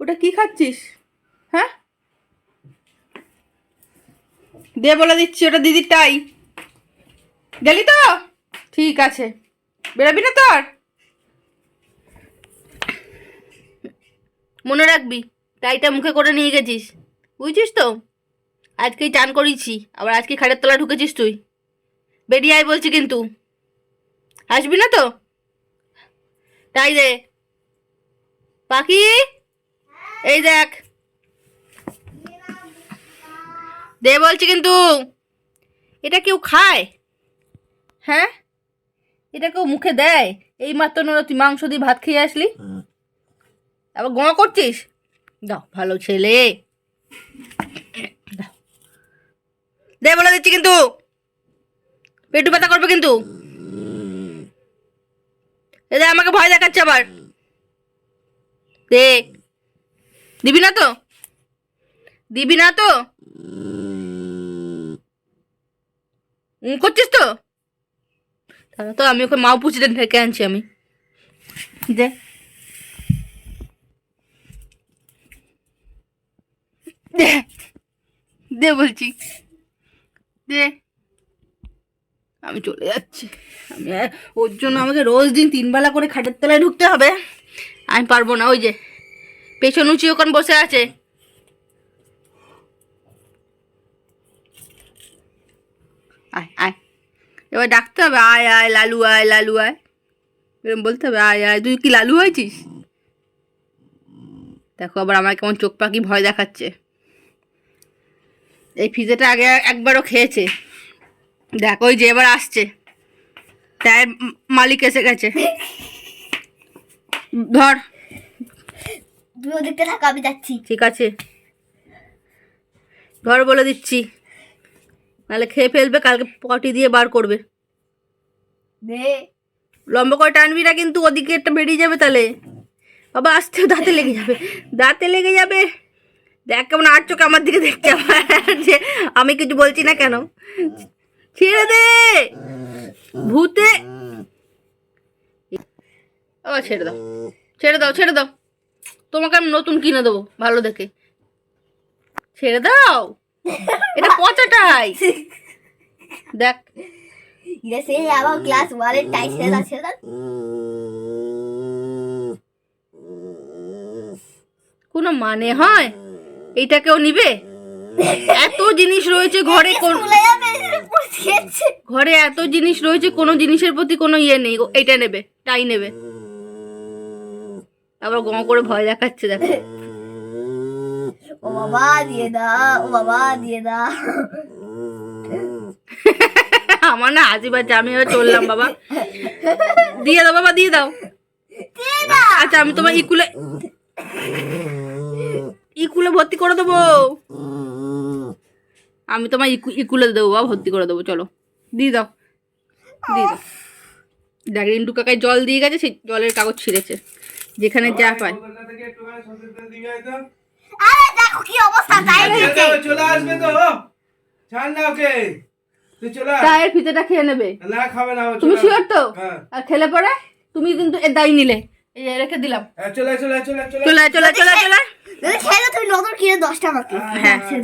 ওটা কি খাচ্ছিস? হ্যাঁ? দে বলে দিচ্ছি, ওটা দিদির টাই। গেলি তো? ঠিক আছে। বেরোবি না তোর? মনে রাখবি, টাইটা মুখে করে নিয়ে গেছিস। বুঝছিস তো? আজকেই চান করিয়েছি আবার আজকে খাটের তলা ঢুকেছিস তুই। বেরিয়ে আয় বলছি কিন্তু। আসবি না তো? তাই দে। পাখি? এই দেখ। দে বলছি কিন্তু এটা কেউ খায়? হ্যাঁ? এটা কেউ মুখে দেয়? এই মাত্র নয় তুই মাংস দিয়ে ভাত খেয়ে আসলি? আবার গোয়া করছিস? দাও ভালো ছেলে। দে বলে দিচ্ছি কিন্তু। পেটু ব্যথা করবে কিন্তু। এ দে আমাকে ভয় দেখাচ্ছে আবার। দে। দিবি না তো? দিবি না তো? করছিস তো? তাহলে তো আমি ওকে মাও পুচিতে ঢেকে আনছি আমি। দে। দে। বলছি। দে। আমি চলে যাচ্ছি। আমি ওর জন্য আমাকে রোজ দিন তিনবেলা করে খাটের তলায় ঢুকতে হবে। আমি পারব না ওই যে। পেছন উঁচি ওখানে বসে আছে। আয় আয়। এবার ডাকতে হবে, আয় আয়, লালু আয় লালু, আয়। এরকম বলতে হবে, আয় আয়। তুই কি লালু হয়েছিস? দেখো আবার আমার কেমন চোখ পাখি ভয় দেখাচ্ছে। এই পিজাটা আগে একবারও খেয়েছে। দেখ, ওই যে এবার আসছে। তাই মালিক এসে গেছে। ধর। তুমি ওদিকটা থাকো আমি যাচ্ছি। ঠিক আছে। ধর বলে দিচ্ছি। নাহলে খেয়ে ফেলবে কালকে পটি দিয়ে বার করবে। লম্বা করে টানবি না কিন্তু ওদিকে একটা বেরিয়ে যাবে তাহলে। বাবা আসতে দাঁতে লেগে যাবে। দাঁতে লেগে যাবে। দেখ কেমন আর চোখ আমার দিকে দেখছে। আমার যে আমি কিছু বলছি না কেন? ছেড়ে দে! ভূতে! ও ছেড়ে দাও। ছেড়ে দাও ছেড়ে দাও। তোমাকে আমি নতুন কিনে দেবো ভালো দেখে। ছেড়ে দাও! এটা পচাটাই! দেখ। এটা সেই আমার ক্লাস ওয়ানের টাইসেল আছে না কোনো মানে হয়? এইটা কেউ নিবে? এত জিনিস রয়েছে ঘরে কোন ঘরে এত জিনিস রয়েছে কোনো জিনিসের প্রতি কোনো ইয়ে নেই। ও এইটা নেবে টাই নেবে। আবার গম করে ভয় দেখাচ্ছে দেখো। ও বাবা দিয়ে দাও ও বাবা দিয়ে দাও। আমার না হাসি পাচ্ছে আমি এবার চললাম বাবা। দিয়ে দাও বাবা দিয়ে দাও। আচ্ছা আমি তোমার ইকুলে ইকুলে ভর্তি করে দেবো। আমি তোমার ইকু ইকুলে দেবো বাবা ভর্তি করে দেবো চলো। দিয়ে দাও। দিয়ে দাও। দেখ রিন্টু কাকায় জল দিয়ে গেছে সেই জলের কাগজ ছিঁড়েছে। যেখানে যা পায়। আরে দেখো কি অবস্থা তাই চলে আসবে তো। ছাড় না ওকে। তুই চলে আয়। চায়ের ফিতেটা খেয়ে নেবে। না খাবে না তুমি শিওর তো? হ্যাঁ। আর খেলে পরে? তুমি কিন্তু এর দায়ী নিলে। রেখে দিলাম। হ্যাঁ, চলে চলে চলে চলে। চলে চলে চলে চলে খেলে তুমি নতুন কিনে দশ টাকা হ্যাঁ আয়।